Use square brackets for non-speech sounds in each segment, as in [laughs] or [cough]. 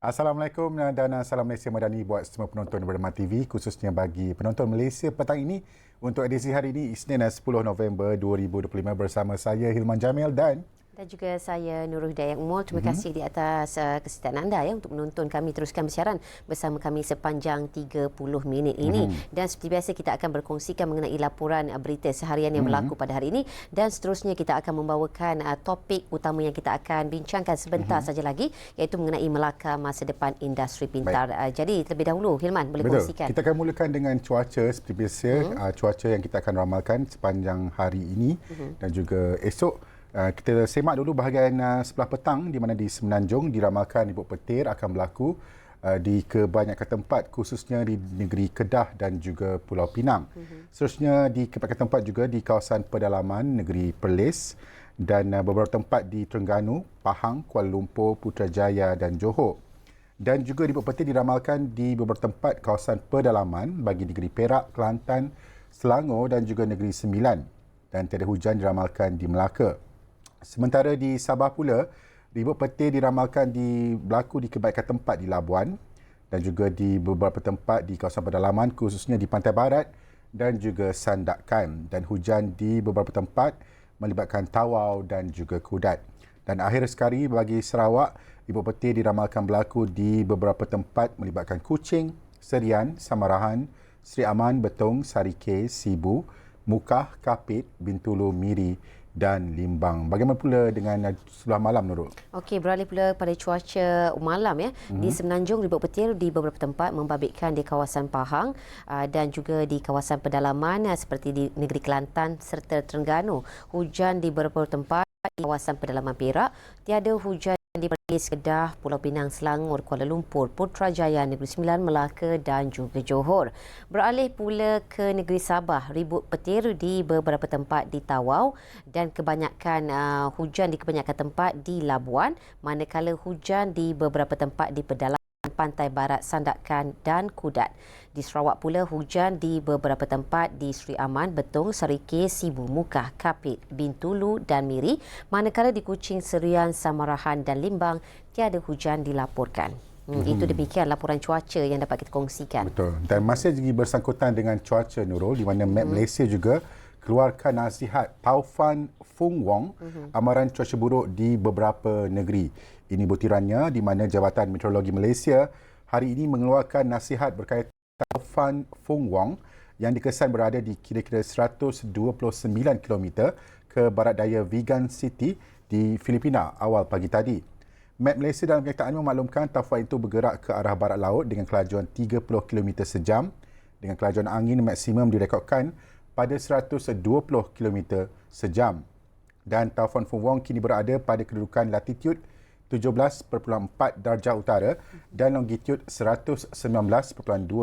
Assalamualaikum dan salam Malaysia Madani buat semua penonton Berdema TV khususnya bagi penonton Malaysia petang ini untuk edisi hari ini Isnin 10 November 2025 bersama saya Hilman Jamil dan dan juga saya Nurul Dayak Umul. Terima mm-hmm. kasih di atas uh, kesetiaan anda ya untuk menonton kami teruskan bersiaran bersama kami sepanjang 30 minit ini. Mm-hmm. Dan seperti biasa kita akan berkongsikan mengenai laporan uh, berita seharian yang mm-hmm. berlaku pada hari ini dan seterusnya kita akan membawakan uh, topik utama yang kita akan bincangkan sebentar mm-hmm. saja lagi iaitu mengenai Melaka masa depan industri pintar. Uh, jadi terlebih dahulu Hilman boleh Betul. kongsikan. Kita akan mulakan dengan cuaca seperti biasa mm-hmm. uh, cuaca yang kita akan ramalkan sepanjang hari ini mm-hmm. dan juga esok Uh, kita semak dulu bahagian uh, sebelah petang di mana di Semenanjung diramalkan ibu petir akan berlaku uh, di kebanyakan tempat khususnya di negeri Kedah dan juga Pulau Pinang. Mm-hmm. Seterusnya di kebanyakan tempat juga di kawasan pedalaman negeri Perlis dan uh, beberapa tempat di Terengganu, Pahang, Kuala Lumpur, Putrajaya dan Johor. Dan juga di petir diramalkan di beberapa tempat kawasan pedalaman bagi negeri Perak, Kelantan, Selangor dan juga negeri Sembilan. Dan tiada hujan diramalkan di Melaka. Sementara di Sabah pula, ribut petir diramalkan di berlaku di kebanyakan tempat di Labuan dan juga di beberapa tempat di kawasan pedalaman khususnya di pantai barat dan juga Sandakan dan hujan di beberapa tempat melibatkan Tawau dan juga Kudat. Dan akhir sekali bagi Sarawak, ribut petir diramalkan berlaku di beberapa tempat melibatkan Kuching, Serian, Samarahan, Sri Aman, Betong, Sarike, Sibu, Mukah, Kapit, Bintulu, Miri dan Limbang. Bagaimana pula dengan sebelah malam Nurul? Okey, beralih pula pada cuaca malam ya. Mm-hmm. Di mhm. Semenanjung ribut petir di beberapa tempat membabitkan di kawasan Pahang uh, dan juga di kawasan pedalaman uh, seperti di negeri Kelantan serta Terengganu. Hujan di beberapa tempat di kawasan pedalaman Perak, tiada hujan di Perlis, Kedah, Pulau Pinang, Selangor, Kuala Lumpur, Putrajaya, Negeri Sembilan, Melaka dan juga Johor. Beralih pula ke Negeri Sabah, ribut petir di beberapa tempat di Tawau dan kebanyakan uh, hujan di kebanyakan tempat di Labuan, manakala hujan di beberapa tempat di pedalaman pantai barat Sandakan dan Kudat. Di Sarawak pula hujan di beberapa tempat di Sri Aman, Betong, Sarike, Sibu, Mukah, Kapit, Bintulu dan Miri. Manakala di Kuching, Serian, Samarahan dan Limbang tiada hujan dilaporkan. Hmm, hmm. Itu demikian laporan cuaca yang dapat kita kongsikan. Betul. Dan masih lagi bersangkutan dengan cuaca Nurul di mana Met hmm. Malaysia juga keluarkan nasihat Taufan Fung Wong hmm. amaran cuaca buruk di beberapa negeri. Ini butirannya di mana Jabatan Meteorologi Malaysia hari ini mengeluarkan nasihat berkaitan Taufan Fung Wong yang dikesan berada di kira-kira 129 km ke barat daya Vigan City di Filipina awal pagi tadi. Met Malaysia dalam kenyataannya memaklumkan taufan itu bergerak ke arah barat laut dengan kelajuan 30 km sejam dengan kelajuan angin maksimum direkodkan pada 120 km sejam. Dan taufan Fung Wong kini berada pada kedudukan latitude 17.4 darjah utara dan longitude 119.2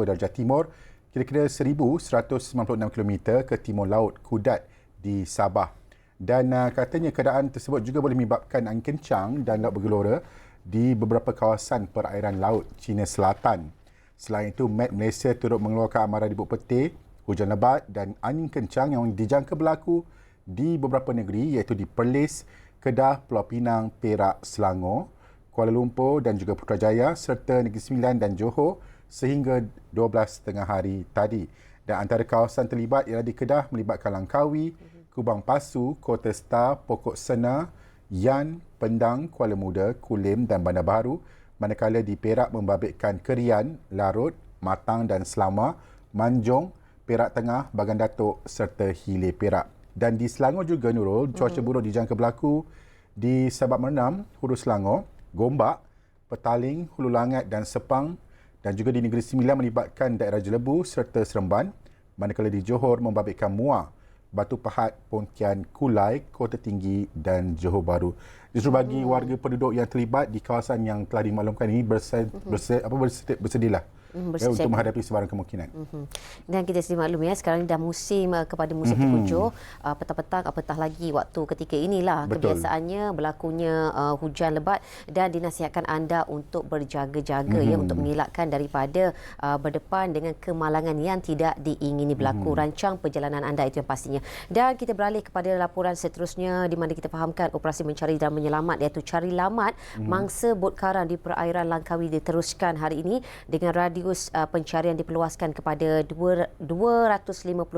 darjah timur kira-kira 1196 km ke timur laut Kudat di Sabah. Dan uh, katanya keadaan tersebut juga boleh menyebabkan angin kencang dan laut bergelora di beberapa kawasan perairan laut China Selatan. Selain itu, Met Malaysia turut mengeluarkan amaran dibuk peti, hujan lebat dan angin kencang yang dijangka berlaku di beberapa negeri iaitu di Perlis, Kedah, Pulau Pinang, Perak, Selangor, Kuala Lumpur dan juga Putrajaya serta Negeri Sembilan dan Johor sehingga 12 tengah hari tadi. Dan antara kawasan terlibat ialah di Kedah melibatkan Langkawi, Kubang Pasu, Kota Star, Pokok Sena, Yan, Pendang, Kuala Muda, Kulim dan Bandar Baru. Manakala di Perak membabitkan Kerian, Larut, Matang dan Selama, Manjong, Perak Tengah, Bagan Datuk serta Hilir Perak. Dan di Selangor juga Nurul, cuaca hmm. buruk dijangka berlaku di Sabak Merenam, Hulu Selangor, Gombak, Petaling, Hulu Langat dan Sepang dan juga di Negeri Sembilan melibatkan daerah Jelebu serta Seremban manakala di Johor membabitkan Muar, Batu Pahat, Pontian, Kulai, Kota Tinggi dan Johor Baru. Justru bagi hmm. warga penduduk yang terlibat di kawasan yang telah dimaklumkan ini bersedih, hmm. bersedih, apa bersedih, bersedihlah mm, ya, untuk menghadapi sebarang kemungkinan. Mm-hmm. Dan kita sedia maklum ya sekarang dah musim uh, kepada musim mm-hmm. penghujung uh, petang-petang apatah lagi waktu ketika inilah Betul. kebiasaannya berlakunya uh, hujan lebat dan dinasihatkan anda untuk berjaga-jaga mm-hmm. ya untuk mengelakkan daripada uh, berdepan dengan kemalangan yang tidak diingini berlaku mm-hmm. rancang perjalanan anda itu yang pastinya. Dan kita beralih kepada laporan seterusnya di mana kita fahamkan operasi mencari dan menyelamat iaitu cari lamat hmm. mangsa bot karang di perairan Langkawi diteruskan hari ini dengan radius uh, pencarian diperluaskan kepada 255.66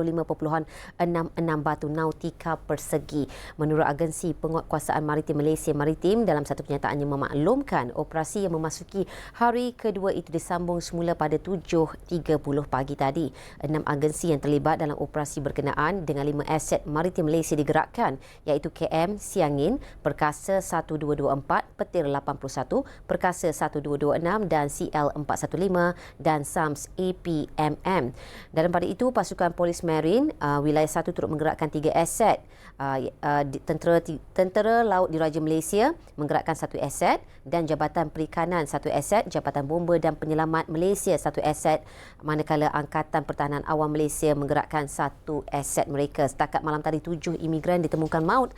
batu nautika persegi. Menurut agensi penguatkuasaan maritim Malaysia Maritim dalam satu pernyataannya memaklumkan operasi yang memasuki hari kedua itu disambung semula pada 7.30 pagi tadi. Enam agensi yang terlibat dalam operasi berkenaan dengan lima aset maritim Malaysia digerakkan iaitu KM Siangin, Perkasa 1224, Petir 81, Perkasa 1226 dan CL415 dan SAMS APMM. Dalam pada itu, pasukan polis marin uh, wilayah 1 turut menggerakkan tiga aset. Uh, uh, tentera, tentera Laut Diraja Malaysia menggerakkan satu aset dan Jabatan Perikanan satu aset, Jabatan Bomba dan Penyelamat Malaysia satu aset manakala Angkatan Pertahanan Awam Malaysia menggerakkan satu aset mereka. Setakat malam tadi, tujuh imigran ditemukan maut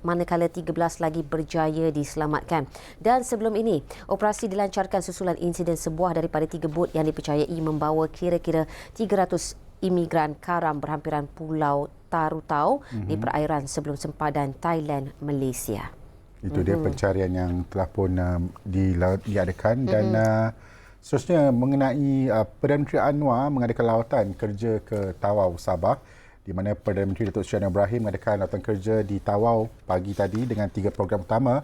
manakala 13 lagi berjaya diselamatkan. Dan sebelum ini, operasi dilancarkan susulan insiden sebuah daripada tiga tersebut yang dipercayai membawa kira-kira 300 imigran karam berhampiran Pulau Tarutau mm-hmm. di perairan sebelum sempadan Thailand Malaysia. Itu mm-hmm. dia mhm. pencarian yang telah pun um, uh, di, diadakan dan mm-hmm. uh, seterusnya mengenai uh, Perdana Menteri Anwar mengadakan lawatan kerja ke Tawau Sabah di mana Perdana Menteri Datuk Seri Anwar Ibrahim mengadakan lawatan kerja di Tawau pagi tadi dengan tiga program utama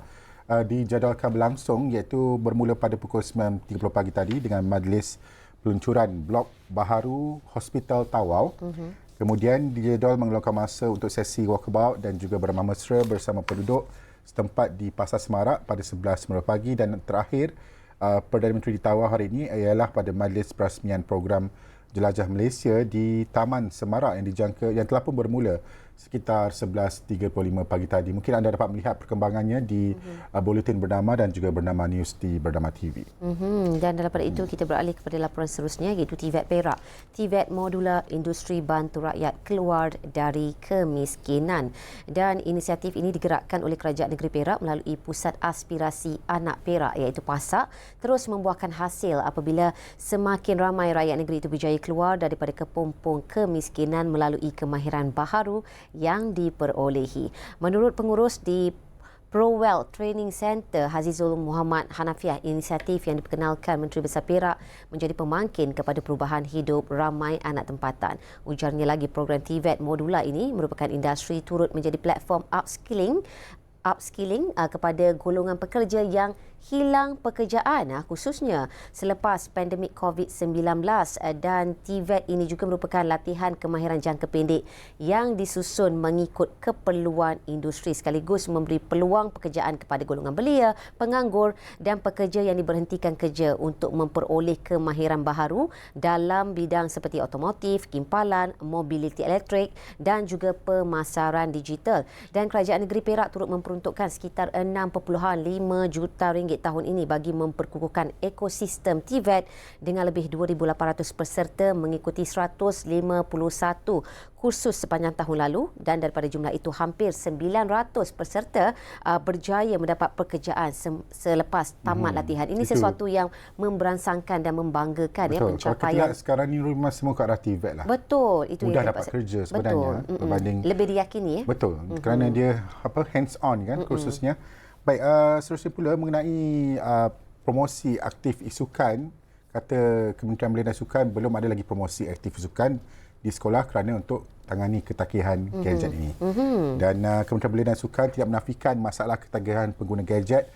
uh, dijadualkan berlangsung iaitu bermula pada pukul 9.30 pagi tadi dengan majlis peluncuran blok baharu Hospital Tawau. Uh-huh. Kemudian dijadual mengeluarkan masa untuk sesi walkabout dan juga beramah mesra bersama penduduk setempat di Pasar Semarak pada 11.30 pagi dan terakhir uh, Perdana Menteri di Tawau hari ini ialah pada majlis perasmian program Jelajah Malaysia di Taman Semarak yang dijangka yang telah pun bermula sekitar 11.35 pagi tadi. Mungkin anda dapat melihat perkembangannya di mm-hmm. uh, Bulletin Bernama dan juga Bernama News di Bernama TV. Mm-hmm. Dan daripada itu kita beralih kepada laporan seterusnya iaitu TVET Perak. TVET Modula Industri Bantu Rakyat keluar dari kemiskinan. Dan inisiatif ini digerakkan oleh Kerajaan Negeri Perak melalui Pusat Aspirasi Anak Perak iaitu PASAK terus membuahkan hasil apabila semakin ramai rakyat negeri itu berjaya keluar daripada kepompong kemiskinan melalui kemahiran baharu yang diperolehi. Menurut pengurus di ProWell Training Center Hazizul Muhammad Hanafiah, inisiatif yang diperkenalkan Menteri Besar Perak menjadi pemangkin kepada perubahan hidup ramai anak tempatan. Ujarnya lagi program TVET Modula ini merupakan industri turut menjadi platform upskilling upskilling uh, kepada golongan pekerja yang hilang pekerjaan uh, khususnya selepas pandemik COVID-19 uh, dan TVET ini juga merupakan latihan kemahiran jangka pendek yang disusun mengikut keperluan industri sekaligus memberi peluang pekerjaan kepada golongan belia, penganggur dan pekerja yang diberhentikan kerja untuk memperoleh kemahiran baharu dalam bidang seperti otomotif, kimpalan, mobiliti elektrik dan juga pemasaran digital. Dan Kerajaan Negeri Perak turut memperuntukkan sekitar 6.5 juta ringgit tahun ini bagi memperkukuhkan ekosistem TVET dengan lebih 2,800 peserta mengikuti 151 kursus sepanjang tahun lalu dan daripada jumlah itu hampir 900 peserta uh, berjaya mendapat pekerjaan selepas tamat hmm, latihan. Ini itu. sesuatu yang memberansangkan dan membanggakan ya, Betul. ya pencapaian. Kalau sekarang ni rumah semua kat arah TVET lah. Betul. Itu Mudah dapat dapat kerja sebenarnya. Betul. Berbanding, Lebih diyakini ya. Betul. Mm-mm. Kerana dia apa hands on kan Mm-mm. kursusnya. Baik, uh, seterusnya pula mengenai uh, promosi aktif isukan, kata Kementerian Belia dan Sukan belum ada lagi promosi aktif isukan di sekolah kerana untuk tangani ketagihan mm-hmm. gadget ini. Mm-hmm. Dan uh, Kementerian Belia dan Sukan tidak menafikan masalah ketagihan pengguna gadget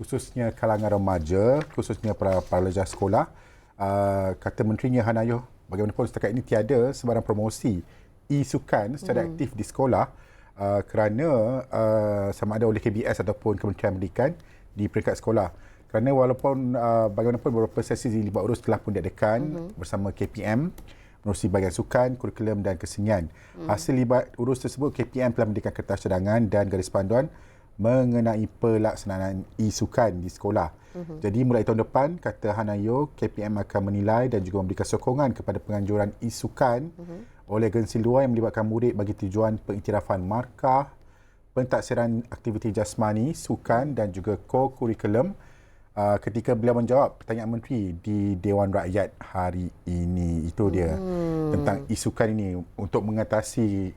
khususnya kalangan remaja, khususnya para pelajar sekolah. Uh, kata Menterinya Hanayo, bagaimanapun setakat ini tiada sebarang promosi isukan secara mm-hmm. aktif di sekolah uh, kerana uh, sama ada oleh KBS ataupun Kementerian Pendidikan di peringkat sekolah. Kerana walaupun uh, bagaimanapun beberapa sesi di Libat Urus telah pun diadakan uh-huh. bersama KPM menerusi bahagian sukan, kurikulum dan kesenian. Uh-huh. Hasil Libat Urus tersebut KPM telah memberikan kertas cadangan dan garis panduan mengenai pelaksanaan e-sukan di sekolah. Uh-huh. Jadi mulai tahun depan, kata Hanayo, KPM akan menilai dan juga memberikan sokongan kepada penganjuran e-sukan uh-huh oleh agensi luar yang melibatkan murid bagi tujuan pengiktirafan markah, pentaksiran aktiviti jasmani, sukan dan juga co-curriculum uh, ketika beliau menjawab pertanyaan menteri di Dewan Rakyat hari ini. Itu dia hmm. tentang isukan ini untuk mengatasi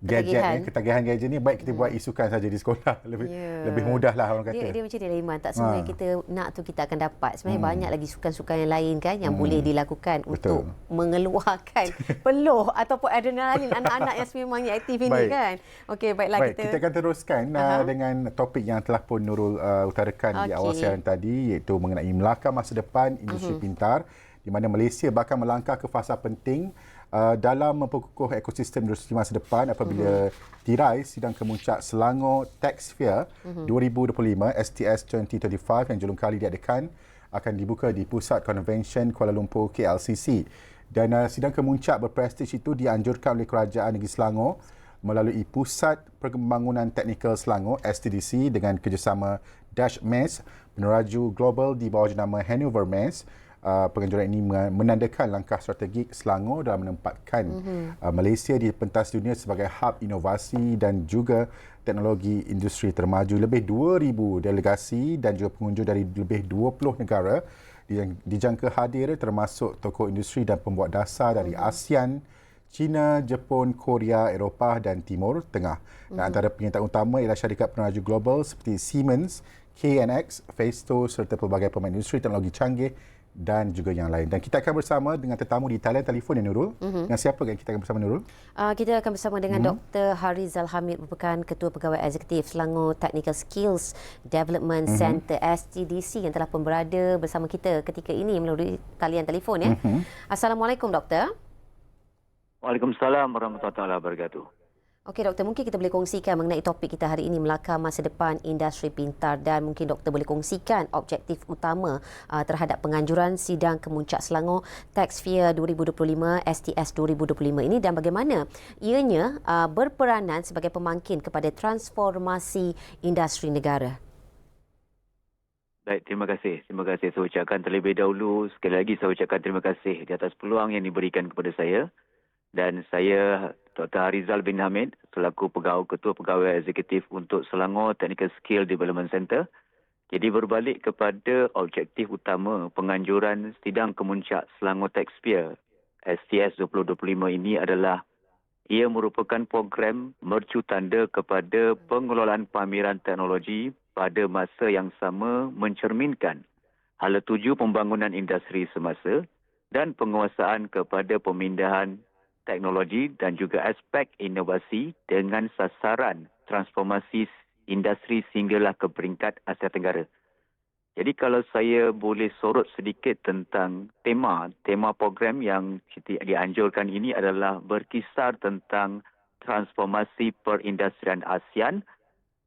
gadget Ketagihan. ni, ketagihan gadget ni baik kita buat isukan saja di sekolah [laughs] lebih Ya. lebih mudah lah orang kata. Dia, dia macam dia Iman. Tak semua Ha. yang kita nak tu kita akan dapat. Sebenarnya banyak lagi sukan-sukan yang lain kan yang boleh dilakukan Hmm. Betul. untuk mengeluarkan [laughs] peluh ataupun adrenalin anak-anak yang sememangnya aktif ini Baik. kan. Okey, baiklah Baik, kita. kita akan teruskan uh, dengan topik yang telah pun Nurul uh, utarakan di Okey. awal siaran tadi iaitu mengenai Melaka Masa Depan Industri uh-huh. Pintar di mana Malaysia bakal melangkah ke fasa penting uh, dalam memperkukuh ekosistem industri masa depan apabila uh-huh. tirai sidang kemuncak Selangor Tax Fair uh-huh. 2025 STS 2025 yang julung kali diadakan akan dibuka di Pusat Convention Kuala Lumpur KLCC dan uh, sidang kemuncak berprestij itu dianjurkan oleh Kerajaan Negeri Selangor melalui Pusat Pembangunan Teknikal Selangor STDC dengan kerjasama Dash MES peneraju global di bawah jenama Hanover MES. Uh, penganjuran ini menandakan langkah strategik Selangor dalam menempatkan mm-hmm. uh, Malaysia di pentas dunia sebagai hub inovasi dan juga teknologi industri termaju. Lebih 2,000 delegasi dan juga pengunjung dari lebih 20 negara yang dijangka hadir termasuk tokoh industri dan pembuat dasar dari ASEAN, China, Jepun, Korea, Eropah dan Timur Tengah. Dan antara penyertaan utama ialah syarikat peneraju global seperti Siemens, KNX, Festo serta pelbagai pemain industri teknologi canggih dan juga yang lain. Dan kita akan bersama dengan tetamu di talian telefon ya Nurul. Mm-hmm. Dengan siapa kan kita akan bersama Nurul? Uh, kita akan bersama dengan Mhm. hmm. Dr. Harizal Hamid merupakan Ketua Pegawai Eksekutif Selangor Technical Skills Development Mhm. hmm. Center STDC yang telah pun berada bersama kita ketika ini melalui talian telefon ya. Mhm. Assalamualaikum Doktor. Waalaikumsalam warahmatullahi wabarakatuh. Okey doktor, mungkin kita boleh kongsikan mengenai topik kita hari ini Melaka Masa Depan Industri Pintar dan mungkin doktor boleh kongsikan objektif utama uh, terhadap penganjuran sidang kemuncak Selangor Tax Fair 2025 STS 2025 ini dan bagaimana ianya uh, berperanan sebagai pemangkin kepada transformasi industri negara. Baik, terima kasih. Terima kasih. Saya ucapkan terlebih dahulu, sekali lagi saya ucapkan terima kasih di atas peluang yang diberikan kepada saya. Dan saya, Dr. Harizal bin Hamid, selaku pegawai, Ketua Pegawai Eksekutif untuk Selangor Technical Skill Development Center. Jadi berbalik kepada objektif utama penganjuran sidang kemuncak Selangor Tax Fair STS 2025 ini adalah ia merupakan program mercu tanda kepada pengelolaan pameran teknologi pada masa yang sama mencerminkan hala tuju pembangunan industri semasa dan penguasaan kepada pemindahan teknologi dan juga aspek inovasi dengan sasaran transformasi industri sehinggalah ke peringkat Asia Tenggara. Jadi kalau saya boleh sorot sedikit tentang tema, tema program yang kita dianjurkan ini adalah berkisar tentang transformasi perindustrian ASEAN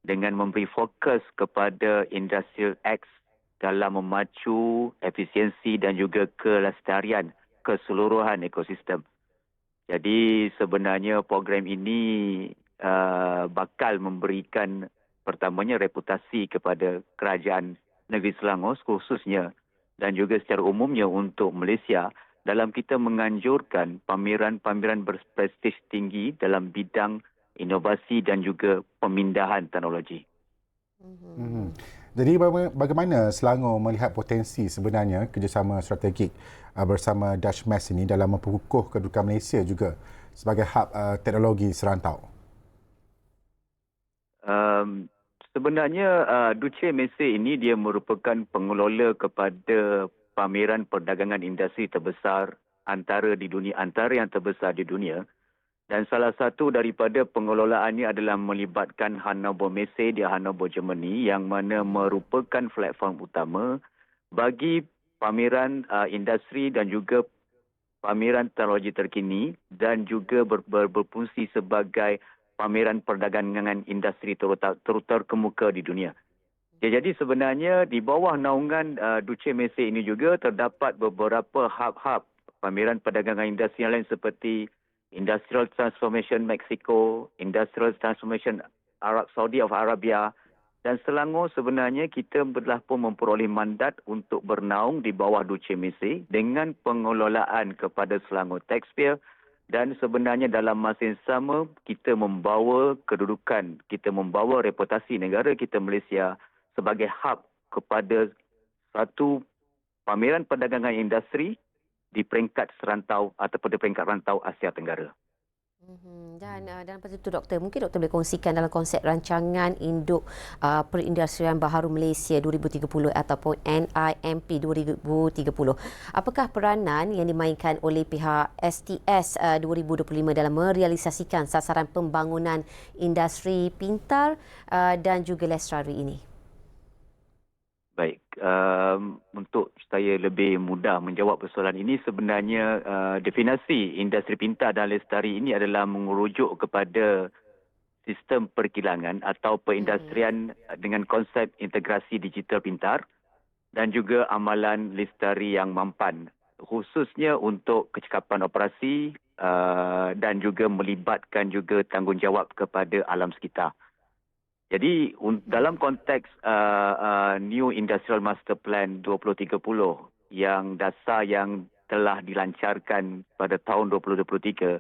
dengan memberi fokus kepada Industrial X dalam memacu efisiensi dan juga kelestarian keseluruhan ekosistem. Jadi sebenarnya program ini uh, bakal memberikan pertamanya reputasi kepada kerajaan negeri Selangor khususnya dan juga secara umumnya untuk Malaysia dalam kita menganjurkan pameran-pameran berprestij tinggi dalam bidang inovasi dan juga pemindahan teknologi. Mm-hmm. Jadi bagaimana Selangor melihat potensi sebenarnya kerjasama strategik uh, bersama Dutch MES ini dalam memperkukuh kedudukan Malaysia juga sebagai hub uh, teknologi serantau? Um, sebenarnya uh, Duce Mese ini dia merupakan pengelola kepada pameran perdagangan industri terbesar antara di dunia antara yang terbesar di dunia dan salah satu daripada pengelolaannya adalah melibatkan Hannover Messe di Hannover Germany yang mana merupakan platform utama bagi pameran uh, industri dan juga pameran teknologi terkini dan juga ber, ber, berfungsi sebagai pameran perdagangan industri terkemuka di dunia. Ya, jadi sebenarnya di bawah naungan uh, Duce Messe ini juga terdapat beberapa hub-hub pameran perdagangan industri yang lain seperti Industrial Transformation Mexico, Industrial Transformation Arab Saudi of Arabia dan Selangor sebenarnya kita telah pun memperoleh mandat untuk bernaung di bawah Duce Messe dengan pengelolaan kepada Selangor Taxpayer dan sebenarnya dalam masa yang sama kita membawa kedudukan, kita membawa reputasi negara kita Malaysia sebagai hub kepada satu pameran perdagangan industri di peringkat serantau ataupun di peringkat rantau Asia Tenggara. Mhm. Dan uh, dalam itu doktor, mungkin doktor boleh kongsikan dalam konsep rancangan induk uh, perindustrian baharu Malaysia 2030 ataupun NIMP 2030. Apakah peranan yang dimainkan oleh pihak STS uh, 2025 dalam merealisasikan sasaran pembangunan industri pintar uh, dan juga lestari ini? Baik, um, untuk saya lebih mudah menjawab persoalan ini sebenarnya uh, definasi industri pintar dan lestari ini adalah mengerujuk kepada sistem perkilangan atau perindustrian hmm. dengan konsep integrasi digital pintar dan juga amalan lestari yang mampan khususnya untuk kecekapan operasi uh, dan juga melibatkan juga tanggungjawab kepada alam sekitar. Jadi dalam konteks uh, uh, New Industrial Master Plan 2030 yang dasar yang telah dilancarkan pada tahun 2023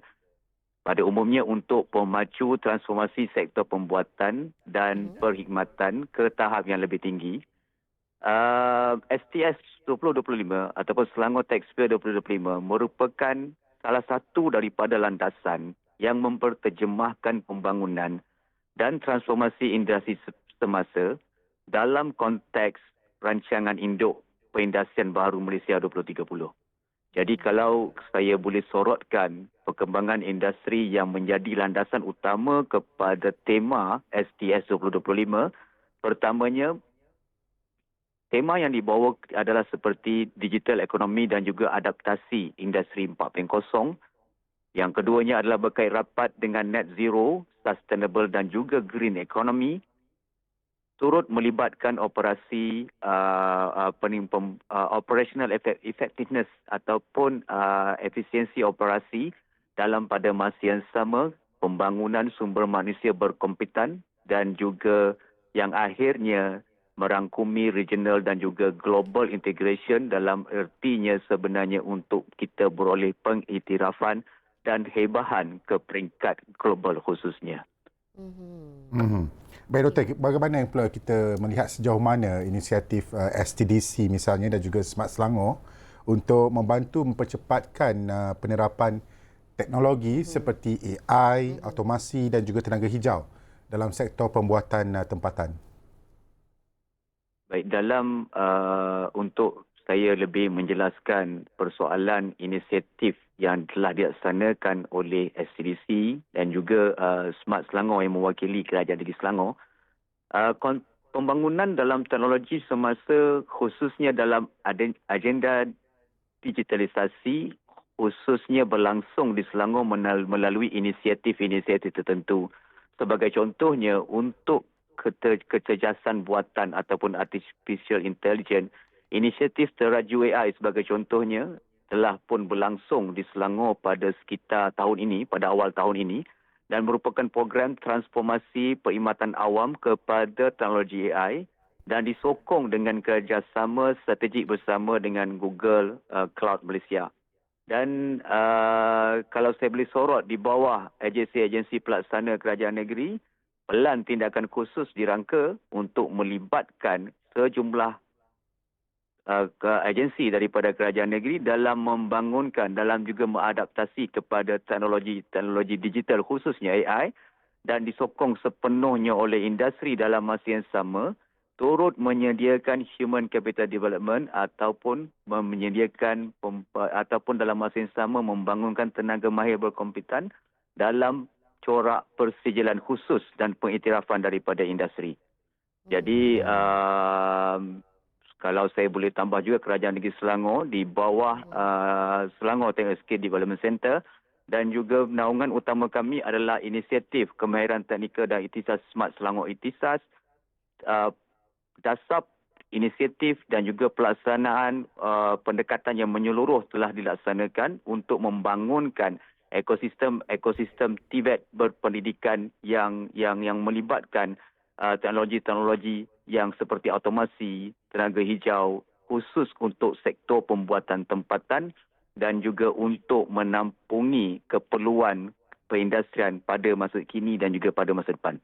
pada umumnya untuk pemacu transformasi sektor pembuatan dan hmm. perkhidmatan ke tahap yang lebih tinggi. Uh, STS 2025 ataupun Selangor Taxpayer 2025 merupakan salah satu daripada landasan yang memperterjemahkan pembangunan dan transformasi industri semasa dalam konteks rancangan induk perindustrian baru Malaysia 2030. Jadi kalau saya boleh sorotkan perkembangan industri yang menjadi landasan utama kepada tema STS 2025, pertamanya tema yang dibawa adalah seperti digital ekonomi dan juga adaptasi industri 4.0 yang keduanya adalah berkait rapat dengan net zero, sustainable dan juga green economy turut melibatkan operasi uh, uh, pem, uh, operational effectiveness ataupun uh, efisiensi operasi dalam pada masa yang sama pembangunan sumber manusia berkompetan dan juga yang akhirnya merangkumi regional dan juga global integration dalam ertinya sebenarnya untuk kita beroleh pengiktirafan dan hebahan ke peringkat global khususnya. Mm-hmm. Baik Doktor, bagaimana pula kita melihat sejauh mana inisiatif uh, STDC misalnya dan juga Smart Selangor untuk membantu mempercepatkan uh, penerapan teknologi mm. seperti AI, mm. automasi dan juga tenaga hijau dalam sektor pembuatan uh, tempatan? Baik, dalam uh, untuk saya lebih menjelaskan persoalan inisiatif yang telah dilaksanakan oleh SCDC dan juga uh, Smart Selangor yang mewakili Kerajaan Negeri Selangor. Uh, pembangunan dalam teknologi semasa khususnya dalam agenda digitalisasi khususnya berlangsung di Selangor melalui inisiatif-inisiatif tertentu. Sebagai contohnya untuk kecerdasan buatan ataupun artificial intelligence, inisiatif teraju AI sebagai contohnya telah pun berlangsung di Selangor pada sekitar tahun ini, pada awal tahun ini dan merupakan program transformasi perkhidmatan awam kepada teknologi AI dan disokong dengan kerjasama strategik bersama dengan Google uh, Cloud Malaysia. Dan uh, kalau saya boleh sorot di bawah agensi-agensi pelaksana kerajaan negeri, pelan tindakan khusus dirangka untuk melibatkan sejumlah agensi daripada kerajaan negeri dalam membangunkan dalam juga mengadaptasi kepada teknologi-teknologi digital khususnya AI dan disokong sepenuhnya oleh industri dalam masa yang sama turut menyediakan human capital development ataupun menyediakan ataupun dalam masa yang sama membangunkan tenaga mahir berkompeten dalam corak persijilan khusus dan pengiktirafan daripada industri. Jadi uh, kalau saya boleh tambah juga kerajaan negeri Selangor di bawah uh, Selangor Technical Development Center dan juga naungan utama kami adalah inisiatif kemahiran teknikal dan itisas Smart Selangor Itisas. Uh, dasar inisiatif dan juga pelaksanaan uh, pendekatan yang menyeluruh telah dilaksanakan untuk membangunkan ekosistem ekosistem TVET berpendidikan yang yang yang melibatkan uh, teknologi-teknologi yang seperti automasi, tenaga hijau khusus untuk sektor pembuatan tempatan dan juga untuk menampungi keperluan perindustrian pada masa kini dan juga pada masa depan.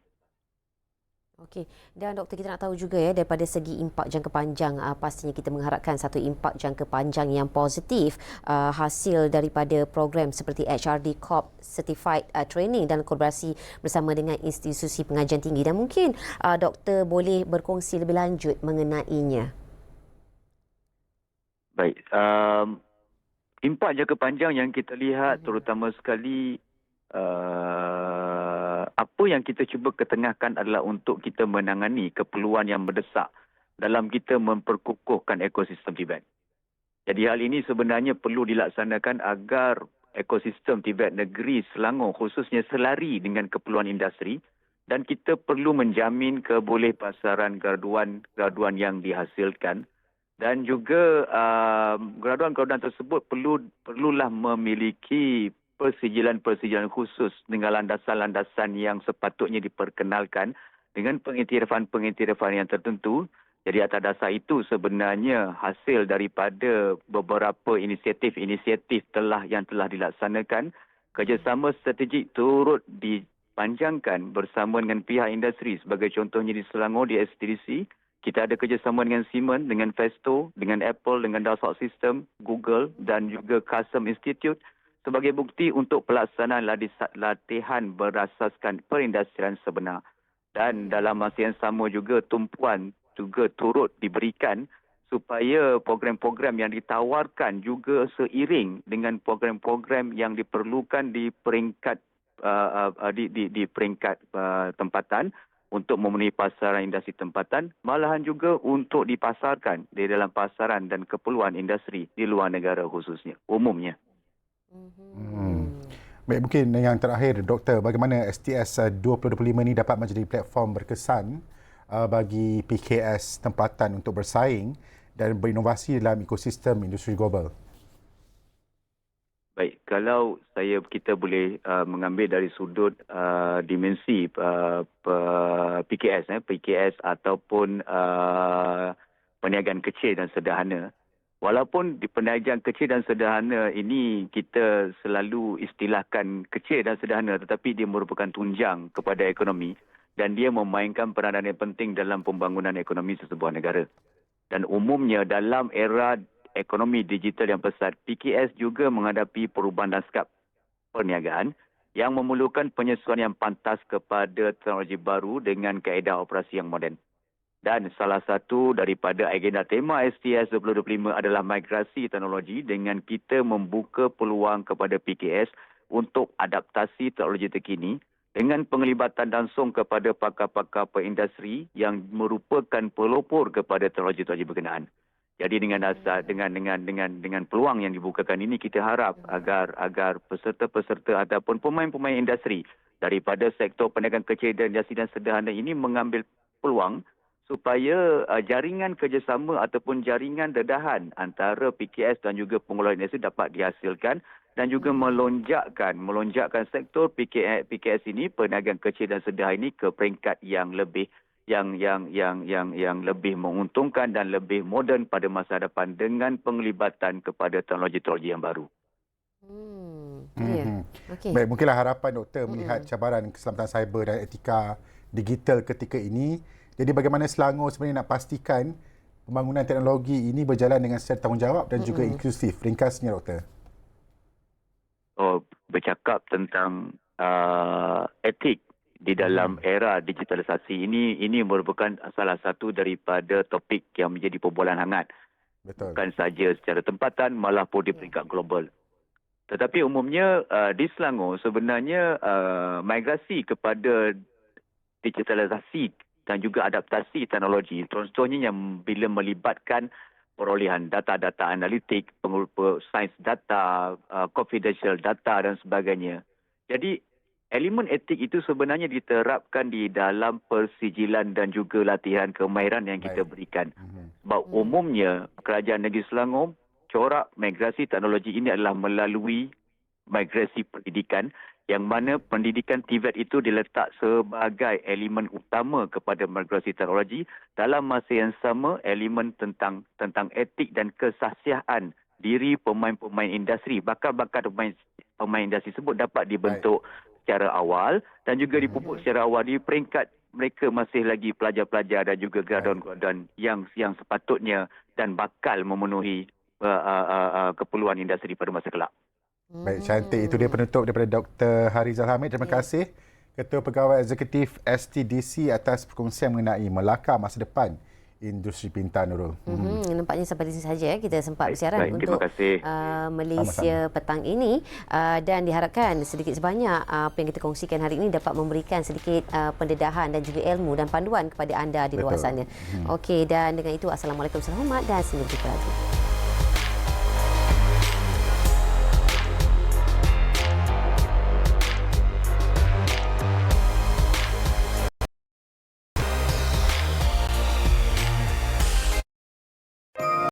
Okey, dan doktor kita nak tahu juga ya daripada segi impak jangka panjang uh, pastinya kita mengharapkan satu impak jangka panjang yang positif uh, hasil daripada program seperti HRD Corp Certified uh, Training dan kolaborasi bersama dengan institusi pengajian tinggi. Dan mungkin uh, doktor boleh berkongsi lebih lanjut mengenainya. Baik, um, impak jangka panjang yang kita lihat terutama sekali uh, apa yang kita cuba ketengahkan adalah untuk kita menangani keperluan yang mendesak dalam kita memperkukuhkan ekosistem Tibet. Jadi hal ini sebenarnya perlu dilaksanakan agar ekosistem Tibet negeri Selangor khususnya selari dengan keperluan industri dan kita perlu menjamin keboleh pasaran graduan-graduan yang dihasilkan dan juga uh, graduan-graduan tersebut perlu perlulah memiliki persijilan-persijilan khusus dengan landasan-landasan yang sepatutnya diperkenalkan dengan pengiktirafan-pengiktirafan yang tertentu. Jadi atas dasar itu sebenarnya hasil daripada beberapa inisiatif-inisiatif telah yang telah dilaksanakan kerjasama strategik turut dipanjangkan bersama dengan pihak industri sebagai contohnya di Selangor di STDC kita ada kerjasama dengan Siemens, dengan Festo, dengan Apple, dengan Dassault System, Google dan juga Custom Institute sebagai bukti untuk pelaksanaan latihan berasaskan perindustrian sebenar. Dan dalam masa yang sama juga tumpuan juga turut diberikan supaya program-program yang ditawarkan juga seiring dengan program-program yang diperlukan di peringkat uh, uh, di, di, di peringkat uh, tempatan untuk memenuhi pasaran industri tempatan malahan juga untuk dipasarkan di dalam pasaran dan keperluan industri di luar negara khususnya umumnya. Hmm. Baik, mungkin yang terakhir, Doktor, bagaimana STS 2025 uh, ini dapat menjadi platform berkesan uh, bagi PKS tempatan untuk bersaing dan berinovasi dalam ekosistem industri global? Baik, kalau saya kita boleh uh, mengambil dari sudut uh, dimensi uh, PKS, eh, PKS ataupun uh, perniagaan kecil dan sederhana, Walaupun di perniagaan kecil dan sederhana ini kita selalu istilahkan kecil dan sederhana tetapi dia merupakan tunjang kepada ekonomi dan dia memainkan peranan yang penting dalam pembangunan ekonomi sesebuah negara. Dan umumnya dalam era ekonomi digital yang pesat, PKS juga menghadapi perubahan lanskap perniagaan yang memerlukan penyesuaian yang pantas kepada teknologi baru dengan kaedah operasi yang moden. Dan salah satu daripada agenda tema STS 2025 adalah migrasi teknologi dengan kita membuka peluang kepada PKS untuk adaptasi teknologi terkini dengan penglibatan langsung kepada pakar-pakar perindustri yang merupakan pelopor kepada teknologi-teknologi berkenaan. Jadi dengan asas dengan dengan dengan dengan peluang yang dibukakan ini kita harap agar agar peserta-peserta ataupun pemain-pemain industri daripada sektor perniagaan kecil dan industri dan sederhana ini mengambil peluang supaya uh, jaringan kerjasama ataupun jaringan dedahan antara PKS dan juga pengelola industri dapat dihasilkan dan juga melonjakkan melonjakkan sektor PKS, PKS ini perniagaan kecil dan sederhana ini ke peringkat yang lebih yang yang yang yang yang lebih menguntungkan dan lebih moden pada masa depan dengan penglibatan kepada teknologi-teknologi yang baru. Hmm. Yeah. Hmm. Okay. Baik, mungkinlah harapan doktor melihat hmm. cabaran keselamatan cyber dan etika digital ketika ini jadi bagaimana Selangor sebenarnya nak pastikan pembangunan teknologi ini berjalan dengan secara tanggungjawab dan mm-hmm. juga inklusif? Ringkasnya, Doktor. Oh, bercakap tentang uh, etik di dalam era digitalisasi ini, ini merupakan salah satu daripada topik yang menjadi perbualan hangat. Betul. Bukan saja secara tempatan, malah pun di peringkat global. Tetapi umumnya uh, di Selangor sebenarnya uh, migrasi kepada digitalisasi dan juga adaptasi teknologi. Contohnya yang bila melibatkan perolehan data-data analitik, sains data, uh, confidential data dan sebagainya. Jadi elemen etik itu sebenarnya diterapkan di dalam persijilan dan juga latihan kemahiran yang kita berikan. Mhm. Sebab umumnya kerajaan negeri Selangor corak migrasi teknologi ini adalah melalui migrasi pendidikan yang mana pendidikan TVET itu diletak sebagai elemen utama kepada migrasi teknologi dalam masa yang sama elemen tentang tentang etik dan kesahsiaan diri pemain-pemain industri bakal-bakal pemain pemain industri tersebut dapat dibentuk Baik. secara awal dan juga dipupuk hmm. secara awal di peringkat mereka masih lagi pelajar-pelajar dan juga graduan-graduan yang yang sepatutnya dan bakal memenuhi uh, uh, uh, uh, keperluan industri pada masa kelak. Baik, cantik. Itu dia penutup daripada Dr. Harizal Hamid. Terima Ya. kasih Ketua Pegawai Eksekutif STDC atas perkongsian mengenai melakar masa depan industri pintar Nurul. Hmm, nampaknya sampai di sini saja ya kita sempat bersiaran baik. untuk uh, Malaysia petang ini uh, dan diharapkan sedikit sebanyak uh, apa yang kita kongsikan hari ini dapat memberikan sedikit uh, pendedahan dan juga ilmu dan panduan kepada anda di luar sana. Okey dan dengan itu assalamualaikum warahmatullahi wabarakatuh dan sampai jumpa lagi.